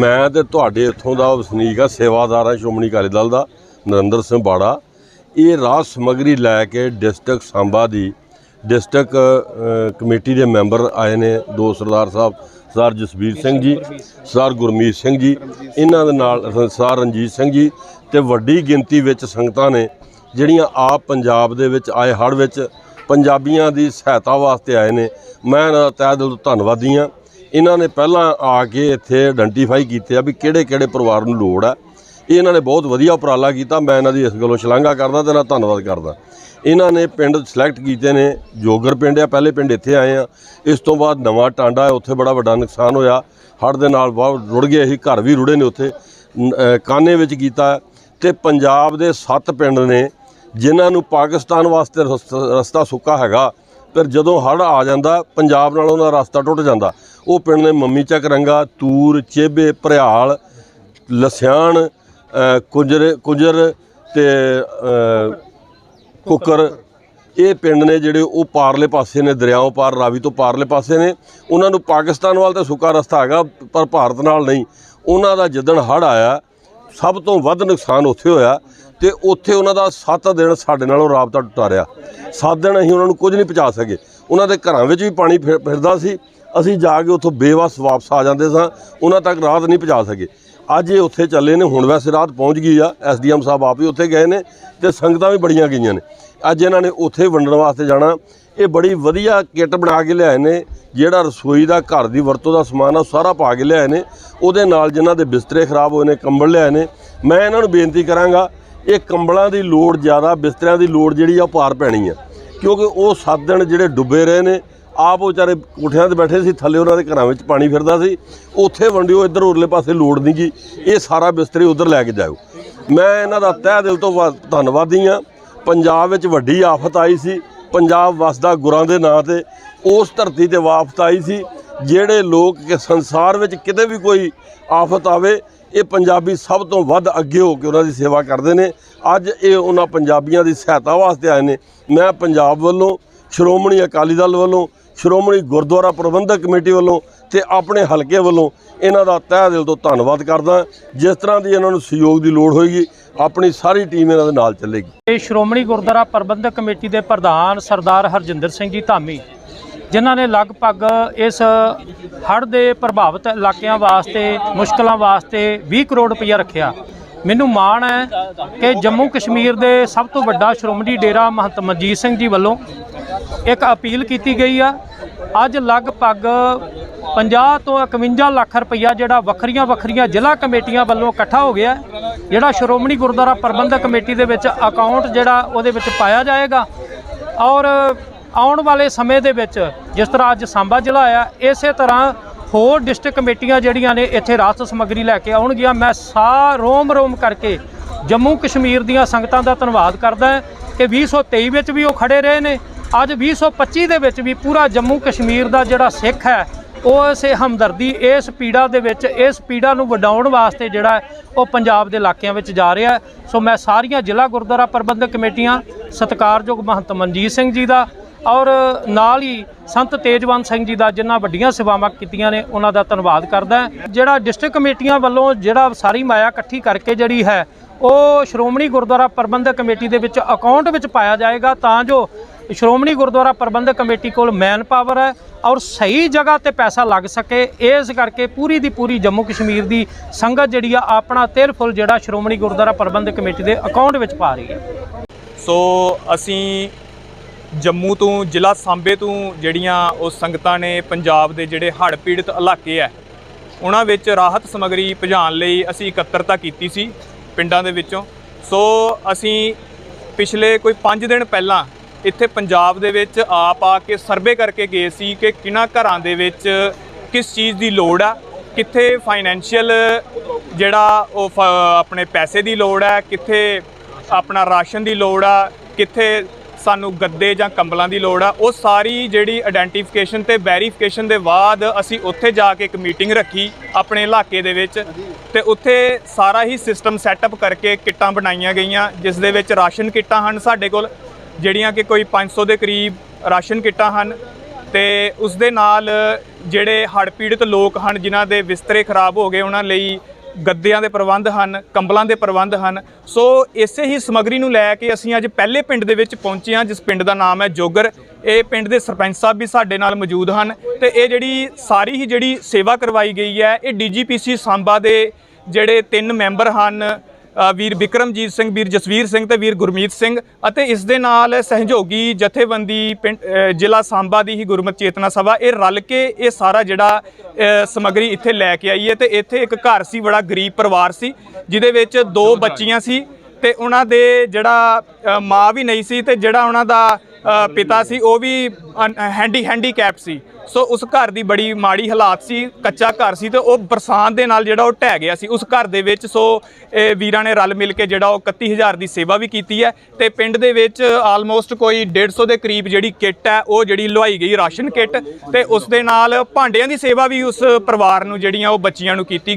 ਮੈਂ ਤੇ ਤੁਹਾਡੇ ਇੱਥੋਂ ਦਾ ਵਸਨੀਕ ਆ, ਸੇਵਾਦਾਰ ਆ, ਸ਼੍ਰੋਮਣੀ ਅਕਾਲੀ ਦਲ ਦਾ, ਨਰਿੰਦਰ ਸਿੰਘ ਬਾੜਾ। ਇਹ ਰਾਹ ਸਮਗਰੀ ਲੈ ਕੇ ਡਿਸਟ੍ਰਿਕਟ ਸਾਂਬਾ ਦੀ ਡਿਸਟ੍ਰਿਕਟ ਕਮੇਟੀ ਦੇ ਮੈਂਬਰ ਆਏ ਨੇ, ਦੋ ਸਰਦਾਰ ਸਾਹਿਬ, ਸਰਦਾਰ ਜਸਬੀਰ ਸਿੰਘ ਜੀ, ਸਰਦਾਰ ਗੁਰਮੀਤ ਸਿੰਘ ਜੀ, ਇਹਨਾਂ ਦੇ ਨਾਲ ਸਰਦਾਰ ਰਣਜੀਤ ਸਿੰਘ ਜੀ ਤੇ ਵੱਡੀ ਗਿਣਤੀ ਵਿੱਚ ਸੰਗਤਾਂ ਨੇ, ਜਿਹੜੀਆਂ ਆਪ ਪੰਜਾਬ ਦੇ ਵਿੱਚ ਆਏ, ਹੜ੍ਹ ਵਿੱਚ ਪੰਜਾਬੀਆਂ ਦੀ ਸਹਾਇਤਾ ਵਾਸਤੇ ਆਏ ਨੇ। ਮੈਂ ਇਹਨਾਂ ਦਾ ਤਹਿ ਦਿਲ ਤੋਂ ਧੰਨਵਾਦੀ ਹਾਂ। ਇਹਨਾਂ ਨੇ ਪਹਿਲਾਂ ਆ ਕੇ ਇੱਥੇ ਆਇਡੈਂਟੀਫਾਈ ਕੀਤੇ ਆ ਵੀ ਕਿਹੜੇ ਕਿਹੜੇ ਪਰਿਵਾਰ ਨੂੰ ਲੋੜ ਆ। ਇਹ ਇਹਨਾਂ ਨੇ ਬਹੁਤ ਵਧੀਆ ਉਪਰਾਲਾ ਕੀਤਾ। ਮੈਂ ਇਹਨਾਂ ਦੀ ਇਸ ਗੱਲੋਂ ਸ਼ਲਾਘਾ ਕਰਦਾ ਤੇ ਇਹਨਾਂ ਦਾ ਧੰਨਵਾਦ ਕਰਦਾ। ਇਹਨਾਂ ਨੇ ਪਿੰਡ ਸਿਲੈਕਟ ਕੀਤੇ ਨੇ। ਜੋਗਰ ਪਿੰਡ ਆ, ਪਹਿਲੇ ਪਿੰਡ ਇੱਥੇ ਆਏ ਆ। ਇਸ ਤੋਂ ਬਾਅਦ ਨਵਾਂ ਟਾਂਡਾ ਹੈ ਉੱਥੇ ਬੜਾ ਵੱਡਾ ਨੁਕਸਾਨ ਹੋਇਆ। ਹੜ੍ਹ ਦੇ ਨਾਲ ਬਹੁਤ ਰੁੜ ਗਏ ਸੀ, ਘਰ ਵੀ ਰੁੜੇ ਨੇ ਉੱਥੇ। ਕਾਨੇ ਵਿੱਚ ਕੀਤਾ। ਤੇ ਪੰਜਾਬ ਦੇ ਸੱਤ ਪਿੰਡ ਨੇ, ਜਿਨ੍ਹਾਂ ਨੂੰ ਪਾਕਿਸਤਾਨ ਵਾਸਤੇ ਰਸ- ਰਸਤਾ ਸੁੱਕਾ ਹੈਗਾ। ਪਰ ਜਦੋਂ ਹੜ੍ਹ ਆ ਜਾਂਦਾ ਪੰਜਾਬ ਨਾਲ ਉਹਨਾਂ ਦਾ ਰਸਤਾ ਟੁੱਟ ਜਾਂਦਾ। ਉਹ ਪਿੰਡ ਨੇ ਮੰਮੀ ਚੱਕ ਰੰਗਾ ਤੂਰ ਚੇਬੇ ਭਰਿਆਲ ਲਸਿਆਣ ਅ, ਕੁੰਜਰ ਕੁੰਜਰ ਤੇ ਕੁੱਕਰ। ਇਹ ਪਿੰਡ ਨੇ ਜਿਹੜੇ ਉਹ ਪਾਰਲੇ ਪਾਸੇ ਨੇ ਦਰਿਆਓਂ ਪਾਰ ਰਾਵੀ ਤੋਂ ਪਾਰਲੇ ਪਾਸੇ ਨੇ। ਉਹਨਾਂ ਨੂੰ ਪਾਕਿਸਤਾਨ ਵੱਲ ਤਾਂ ਸੁੱਕਾ ਰਸਤਾ ਹੈਗਾ ਪਰ ਭਾਰਤ ਨਾਲ ਨਹੀਂ। ਉਹਨਾਂ ਦਾ ਜਿੱਦਣ ਹੜ੍ਹ ਆਇਆ ਸਭ ਤੋਂ ਵੱਧ ਨੁਕਸਾਨ ਉੱਥੇ ਹੋਇਆ ਤੇ ਉੱਥੇ ਉਹਨਾਂ ਦਾ 7 ਦਿਨ ਸਾਡੇ ਨਾਲ ਉਹ ਰਾਬਤਾ ਟੁੱਟਾ ਰਿਹਾ। 7 ਦਿਨ ਅਸੀਂ ਉਹਨਾਂ ਨੂੰ ਕੁਝ ਨਹੀਂ ਪਹੁੰਚਾ ਸਕੇ। ਉਹਨਾਂ ਦੇ ਘਰਾਂ ਵਿੱਚ ਵੀ ਪਾਣੀ ਫਿਰ- ਫਿਰਦਾ ਸੀ। ਅਸੀਂ ਜਾ ਕੇ ਉੱਥੋਂ ਬੇਵਸ ਵਾਪਸ ਆ ਜਾਂਦੇ ਸਾਂ। ਉਹਨਾਂ ਤੱਕ ਰਾਹਤ ਨਹੀਂ ਪਹੁੰਚਾ ਸਕੇ। ਅੱਜ ਇਹ ਉੱਥੇ ਚੱਲੇ ਨੇ। ਹੁਣ ਵੈਸੇ ਰਾਤ ਪਹੁੰਚ ਗਈ ਆ। ਐਸਡੀਐਮ ਸਾਹਿਬ ਆਪ ਵੀ ਉੱਥੇ ਗਏ ਨੇ ਤੇ ਸੰਗਤਾਂ ਵੀ ਬੜੀਆਂ ਗਈਆਂ ਨੇ। ਅੱਜ ਇਹਨਾਂ ਨੇ ਉੱਥੇ ਵੰਡਣ ਵਾਸਤੇ ਜਾਣਾ। ਇਹ ਬੜੀ ਵਧੀਆ ਕਿੱਟ ਬਣਾ ਕੇ ਲਿਆਏ ਨੇ, ਜਿਹੜਾ ਰਸੋਈ ਦਾ, ਘਰ ਦੀ ਵਰਤੋਂ ਦਾ ਸਮਾਨ ਆ, ਉਹ ਸਾਰਾ ਪਾ ਕੇ ਲਿਆਏ ਨੇ। ਉਹਦੇ ਨਾਲ ਜਿਨ੍ਹਾਂ ਦੇ ਬਿਸਤਰੇ ਖਰਾਬ ਹੋਏ ਨੇ, ਕੰਬਲ ਲਿਆਏ ਨੇ। ਮੈਂ ਇਹਨਾਂ ਨੂੰ ਬੇਨਤੀ ਕਰਾਂਗਾ, ਇਹ ਕੰਬਲਾਂ ਦੀ ਲੋੜ ਜ਼ਿਆਦਾ, ਬਿਸਤਰਿਆਂ ਦੀ ਲੋੜ ਜਿਹੜੀ ਆ, ਉਹ ਪਾਰ ਪੈਣੀ ਆ। ਕਿਉਂਕਿ ਉਹ 7 ਦਿਨ ਜਿਹੜੇ ਡੁੱਬੇ ਰਹੇ ਨੇ, ਆਪ ਉਹ ਵਿਚਾਰੇ ਕੋਠਿਆਂ ਤੇ ਬੈਠੇ ਸੀ, ਥੱਲੇ ਉਹਨਾਂ ਦੇ ਘਰਾਂ ਵਿੱਚ ਪਾਣੀ ਫਿਰਦਾ ਸੀ। ਉੱਥੇ ਵੰਡਿਓ, ਇੱਧਰ ਉਰਲੇ ਪਾਸੇ ਲੋੜ ਨਹੀਂ ਜੀ ਇਹ ਸਾਰਾ ਬਿਸਤਰੇ ਉਧਰ ਲੈ ਕੇ ਜਾਓ ਮੈਂ ਇਹਨਾਂ ਦਾ ਤਹਿ ਦਿਲ ਤੋਂ ਵਾ- ਧੰਨਵਾਦੀ ਹਾਂ ਪੰਜਾਬ ਵਿੱਚ ਵੱਡੀ ਆਫਤ ਆਈ ਸੀ, ਪੰਜਾਬ ਵਸਦਾ ਗੁਰਾਂ ਦੇ ਨਾਂ ਤੇ, ਉਸ ਧਰਤੀ ਤੇ ਵਾਫਤ ਆਈ ਸੀ, ਜਿਹੜੇ ਲੋਕ ਕਿ ਸੰਸਾਰ ਵਿੱਚ ਕਿਤੇ ਵੀ ਕੋਈ ਆਫਤ ਆਵੇ, ਇਹ ਪੰਜਾਬੀ ਸਭ ਤੋਂ ਵੱਧ ਅੱਗੇ ਹੋ ਕੇ ਉਹਨਾਂ ਦੀ ਸੇਵਾ ਕਰਦੇ ਨੇ। ਅੱਜ ਇਹ ਉਹਨਾਂ ਪੰਜਾਬੀਆਂ ਦੀ ਸਹਾਇਤਾ ਵਾਸਤੇ ਆਏ ਨੇ। ਮੈਂ ਪੰਜਾਬ ਵੱਲੋਂ ਸ਼੍ਰੋਮਣੀ ਅਕਾਲੀ ਦਲ ਵੱਲੋਂ, ਸ਼੍ਰੋਮਣੀ ਗੁਰਦੁਆਰਾ ਪ੍ਰਬੰਧਕ ਕਮੇਟੀ ਵੱਲੋਂ ਤੇ ਆਪਣੇ ਹਲਕੇ ਵੱਲੋਂ ਇਹਨਾਂ ਦਾ ਤਹਿ ਦਿਲ ਤੋਂ ਧੰਨਵਾਦ ਕਰਦਾ ਜਿਸ ਤਰ੍ਹਾਂ ਦੀ ਇਹਨਾਂ ਨੂੰ ਸਹਿਯੋਗ ਦੀ ਲੋੜ ਹੋਏਗੀ, ਆਪਣੀ ਸਾਰੀ ਟੀਮ ਇਹਨਾਂ ਦੇ ਨਾਲ ਚੱਲੇਗੀ। ਇਹ ਸ਼੍ਰੋਮਣੀ ਗੁਰਦੁਆਰਾ ਪ੍ਰਬੰਧਕ ਕਮੇਟੀ ਦੇ ਪ੍ਰਧਾਨ ਸਰਦਾਰ ਹਰਜਿੰਦਰ ਸਿੰਘ ਜੀ ਧਾਮੀ, ਜਿਨ੍ਹਾਂ ਨੇ ਲਗਭਗ ਇਸ ਹੜ੍ਹ ਦੇ ਪ੍ਰਭਾਵਿਤ ਇਲਾਕਿਆਂ ਵਾਸਤੇ, ਮੁਸ਼ਕਲਾਂ ਵਾਸਤੇ 20 ਕਰੋੜ ਰੁਪਇਆ ਰੱਖਿਆ। ਮੈਨੂੰ ਮਾਣ ਹੈ ਕਿ ਜੰਮੂ ਕਸ਼ਮੀਰ ਦੇ ਸਭ ਤੋਂ ਵੱਡਾ ਸ਼੍ਰੋਮਣੀ ਡੇਰਾ ਮਹੰਤ ਮਨਜੀਤ ਸਿੰਘ ਜੀ ਵੱਲੋਂ ਇੱਕ ਅਪੀਲ ਕੀਤੀ ਗਈ ਆ। ਅੱਜ ਲਗਭਗ 50 ਤੋਂ 51 ਲੱਖ ਰੁਪਈਆ ਜਿਹੜਾ ਵੱਖਰੀਆਂ ਵੱਖਰੀਆਂ ਜ਼ਿਲ੍ਹਾ ਕਮੇਟੀਆਂ ਵੱਲੋਂ ਇਕੱਠਾ ਹੋ ਗਿਆ। ਜਿਹੜਾ ਸ਼੍ਰੋਮਣੀ ਗੁਰਦੁਆਰਾ ਪ੍ਰਬੰਧਕ ਕਮੇਟੀ ਦੇ ਵਿੱਚ ਅਕਾਊਂਟ ਜਿਹੜਾ ਉਹਦੇ ਵਿੱਚ ਪਾਇਆ ਜਾਏਗਾ। ਔਰ ਆਉਣ ਵਾਲੇ ਸਮੇਂ ਦੇ ਵਿੱਚ ਜਿਸ ਤਰ੍ਹਾਂ ਅੱਜ ਸਾਂਬਾ ਜ਼ਿਲ੍ਹਾ ਆ, ਇਸੇ ਤਰ੍ਹਾਂ ਹੋਰ ਡਿਸਟ੍ਰਿਕਟ ਕਮੇਟੀਆਂ ਜਿਹੜੀਆਂ ਨੇ ਇੱਥੇ ਰਾਹਤ ਸਮੱਗਰੀ ਲੈ ਕੇ ਆਉਣਗੀਆਂ। ਮੈਂ ਸਾ ਰੋਮ ਰੋਮ ਕਰਕੇ ਜੰਮੂ ਕਸ਼ਮੀਰ ਦੀਆਂ ਸੰਗਤਾਂ ਦਾ ਧੰਨਵਾਦ ਕਰਦਾ ਹਾਂ ਕਿ 2023 ਵਿੱਚ ਵੀ ਉਹ ਖੜੇ ਰਹੇ ਨੇ। ਅੱਜ 2025 ਦੇ ਵਿੱਚ ਵੀ ਪੂਰਾ ਜੰਮੂ ਕਸ਼ਮੀਰ ਦਾ ਜਿਹੜਾ ਸਿੱਖ ਹੈ, ਉਹ ਇਸੇ ਹਮਦਰਦੀ, ਇਸ ਪੀੜਾ ਦੇ ਵਿੱਚ, ਇਸ ਪੀੜਾ ਨੂੰ ਵਡਾਉਣ ਵਾਸਤੇ ਜਿਹੜਾ ਉਹ ਪੰਜਾਬ ਦੇ ਇਲਾਕਿਆਂ ਵਿੱਚ ਜਾ ਰਿਹਾ ਸੋ ਮੈਂ ਸਾਰੀਆਂ ਜ਼ਿਲ੍ਹਾ ਗੁਰਦੁਆਰਾ ਪ੍ਰਬੰਧਕ ਕਮੇਟੀਆਂ, ਸਤਿਕਾਰਯੋਗ ਮਹੰਤ ਮਨਜੀਤ ਸਿੰਘ ਜੀ ਦਾ ਔਰ ਨਾਲ ਹੀ ਸੰਤ ਤੇਜਵੰਤ ਸਿੰਘ ਜੀ ਦਾ ਜਿਨ੍ਹਾਂ ਵੱਡੀਆਂ ਸੇਵਾਵਾਂ ਕੀਤੀਆਂ ਨੇ, ਉਹਨਾਂ ਦਾ ਧੰਨਵਾਦ ਕਰਦਾ ਜਿਹੜਾ ਡਿਸਟ੍ਰਿਕਟ ਕਮੇਟੀਆਂ ਵੱਲੋਂ ਜਿਹੜਾ ਸਾਰੀ ਮਾਇਆ ਇਕੱਠੀ ਕਰਕੇ ਜਿਹੜੀ ਹੈ, ਉਹ ਸ਼੍ਰੋਮਣੀ ਗੁਰਦੁਆਰਾ ਪ੍ਰਬੰਧਕ ਕਮੇਟੀ ਦੇ ਵਿੱਚ ਅਕਾਊਂਟ ਵਿੱਚ ਪਾਇਆ ਜਾਏਗਾ, ਤਾਂ ਜੋ ਸ਼੍ਰੋਮਣੀ ਗੁਰਦੁਆਰਾ ਪ੍ਰਬੰਧਕ ਕਮੇਟੀ ਕੋਲ ਮੈਨ ਪਾਵਰ ਹੈ ਔਰ ਸਹੀ ਜਗ੍ਹਾ ਤੇ ਪੈਸਾ ਲੱਗ ਸਕੇ, ਇਸ ਕਰਕੇ ਪੂਰੀ ਦੀ ਪੂਰੀ ਜੰਮੂ ਕਸ਼ਮੀਰ ਦੀ ਸੰਗਤ ਜਿਹੜੀ ਆ, ਆਪਣਾ ਤਿਲ ਫੁੱਲ ਜਿਹੜਾ ਸ਼੍ਰੋਮਣੀ ਗੁਰਦੁਆਰਾ ਪ੍ਰਬੰਧਕ ਕਮੇਟੀ ਦੇ ਅਕਾਊਂਟ ਵਿੱਚ ਪਾ ਰਹੀ ਹੈ। ਸੋ ਅਸੀਂ ਜੰਮੂ ਤੋਂ ਜ਼ਿਲ੍ਹਾ ਸਾਂਬੇ ਤੋਂ ਜਿਹੜੀਆਂ ਉਹ ਸੰਗਤਾਂ ਨੇ ਪੰਜਾਬ ਦੇ ਜਿਹੜੇ ਹੜ੍ਹ ਪੀੜਤ ਇਲਾਕੇ ਆ ਉਹਨਾਂ ਵਿੱਚ ਰਾਹਤ ਸਮੱਗਰੀ ਭਜਾਉਣ ਲਈ ਅਸੀਂ ਇਕੱਤਰਤਾ ਕੀਤੀ ਸੀ ਪਿੰਡਾਂ ਦੇ ਵਿੱਚੋਂ। ਸੋ ਅਸੀਂ ਪਿਛਲੇ ਕੋਈ 5 ਦਿਨ ਪਹਿਲਾਂ ਇੱਥੇ ਪੰਜਾਬ ਦੇ ਵਿੱਚ ਆਪ ਆ ਕੇ ਸਰਵੇ ਕਰਕੇ ਗਏ ਸੀ ਕਿ ਕਿਹਨਾਂ ਘਰਾਂ ਦੇ ਵਿੱਚ ਕਿਸ ਚੀਜ਼ ਦੀ ਲੋੜ ਆ, ਕਿੱਥੇ ਫਾਈਨੈਂਸ਼ੀਅਲ ਜਿਹੜਾ ਉਹ ਫ- ਆਪਣੇ ਪੈਸੇ ਦੀ ਲੋੜ ਹੈ ਕਿੱਥੇ ਆਪਣਾ ਰਾਸ਼ਨ ਦੀ ਲੋੜ ਆ, ਕਿੱਥੇ ਸਾਨੂੰ ਗੱਦੇ ਜਾਂ ਕੰਬਲਾਂ ਦੀ ਲੋੜ ਆ। ਉਹ ਸਾਰੀ ਜਿਹੜੀ ਆਇਡੈਂਟੀਫਿਕੇਸ਼ਨ ਤੇ ਵੈਰੀਫਿਕੇਸ਼ਨ ਦੇ ਬਾਅਦ ਅਸੀਂ ਉੱਥੇ ਜਾ ਕੇ ਇੱਕ ਮੀਟਿੰਗ ਰੱਖੀ ਆਪਣੇ ਇਲਾਕੇ ਦੇ ਵਿੱਚ। ਤੇ ਉੱਥੇ ਸਾਰਾ ਹੀ ਸਿਸਟਮ ਸੈਟਅਪ ਕਰਕੇ ਕਿੱਟਾਂ ਬਣਾਈਆਂ ਗਈਆਂ, ਜਿਸ ਦੇ ਵਿੱਚ ਰਾਸ਼ਨ ਕਿੱਟਾਂ ਹਨ ਸਾਡੇ ਕੋਲ, ਜਿਹੜੀਆਂ ਕਿ ਕੋਈ 500 ਦੇ ਕਰੀਬ ਰਾਸ਼ਨ ਕਿੱਟਾਂ ਹਨ। ਤੇ ਉਸ ਦੇ ਨਾਲ ਜਿਹੜੇ ਹੜ੍ਹ ਪੀੜਤ ਲੋਕ ਹਨ, ਜਿਨ੍ਹਾਂ ਦੇ ਬਿਸਤਰੇ ਖਰਾਬ ਹੋ ਗਏ, ਉਹਨਾਂ ਲਈ ਗੱਦਿਆਂ ਦੇ ਪ੍ਰਬੰਧ ਹਨ, ਕੰਬਲਾਂ ਦੇ ਪ੍ਰਬੰਧ ਹਨ। ਸੋ ਇਸੇ ਹੀ ਸਮੱਗਰੀ ਨੂੰ ਲੈ ਕੇ ਅਸੀਂ ਅੱਜ ਪਹਿਲੇ ਪਿੰਡ ਦੇ ਵਿੱਚ ਪਹੁੰਚੇ ਹਾਂ, ਜਿਸ ਪਿੰਡ ਦਾ ਨਾਮ ਹੈ ਜੋਗਰ। ਇਹ ਪਿੰਡ ਦੇ ਸਰਪੰਚ ਸਾਹਿਬ ਵੀ ਸਾਡੇ ਨਾਲ ਮੌਜੂਦ ਹਨ ਤੇ ਇਹ ਜਿਹੜੀ ਸਾਰੀ ਹੀ ਜਿਹੜੀ ਸੇਵਾ ਕਰਵਾਈ ਗਈ ਹੈ, ਇਹ ਡੀਜੀਪੀਸੀ ਸਾਂਬਾ ਦੇ ਜਿਹੜੇ ਤਿੰਨ ਮੈਂਬਰ ਹਨ ਵੀਰ ਵਿਕਰਮਜੀਤ ਸਿੰਘ ਵੀਰ ਜਸਵੀਰ ਸਿੰਘ ਤੇ ਵੀਰ ਗੁਰਮੀਤ ਸਿੰਘ ਅਤੇ ਇਸ ਦੇ ਨਾਲ ਸਹਿਯੋਗੀ ਜਥੇਬੰਦੀ ਪਿੰਡ ਜ਼ਿਲ੍ਹਾ ਸਾਂਬਾ ਦੀ ਹੀ ਗੁਰਮਤਿ ਚੇਤਨਾ ਸਭਾ ਇਹ ਰਲ ਕੇ ਇਹ ਸਾਰਾ ਜਿਹੜਾ ਸਮੱਗਰੀ ਇੱਥੇ ਲੈ ਕੇ ਆਈ ਹੈ ਤੇ ਇੱਥੇ ਇੱਕ ਘਰ ਸੀ ਬੜਾ ਗਰੀਬ ਪਰਿਵਾਰ ਸੀ ਜਿਹਦੇ ਵਿੱਚ ਦੋ ਬੱਚੀਆਂ ਸੀ ਤੇ ਉਹਨਾਂ ਦੇ ਜਿਹੜਾ ਮਾਂ ਵੀ ਨਹੀਂ ਸੀ ਤੇ ਜਿਹੜਾ ਉਹਨਾਂ ਦਾ ਪਿਤਾ ਸੀ, ਉਹ ਵੀ ਹੈਂਡੀ ਹੈਂਡੀਕੈਪ ਸੀ। ਸੋ ਉਸ ਘਰ ਦੀ ਬੜੀ ਮਾੜੀ ਹਾਲਾਤ ਸੀ, ਕੱਚਾ ਘਰ ਸੀ ਤੇ ਉਹ ਬਰਸਾਤ ਦੇ ਨਾਲ ਜਿਹੜਾ ਉਹ ਢਹਿ ਗਿਆ ਸੀ। ਉਸ ਘਰ ਦੇ ਵਿੱਚ ਸੋ ਇਹ ਵੀਰਾਂ ਨੇ ਰਲ ਮਿਲ ਕੇ ਜਿਹੜਾ ਉਹ 31000 ਦੀ ਸੇਵਾ ਵੀ ਕੀਤੀ ਹੈ ਤੇ ਪਿੰਡ ਦੇ ਵਿੱਚ ਆਲਮੋਸਟ ਕੋਈ 150 ਦੇ ਕਰੀਬ ਜਿਹੜੀ ਕਿੱਟ ਹੈ, ਉਹ ਜਿਹੜੀ ਲਵਾਈ ਗਈ ਰਾਸ਼ਨ ਕਿੱਟ ਤੇ ਉਸ ਦੇ ਨਾਲ ਭਾਂਡਿਆਂ ਦੀ ਸੇਵਾ ਵੀ ਉਸ ਪਰਿਵਾਰ ਨੂੰ ਜਿਹੜੀਆਂ ਉਹ ਬੱਚੀਆਂ ਨੂੰ ਕੀਤੀ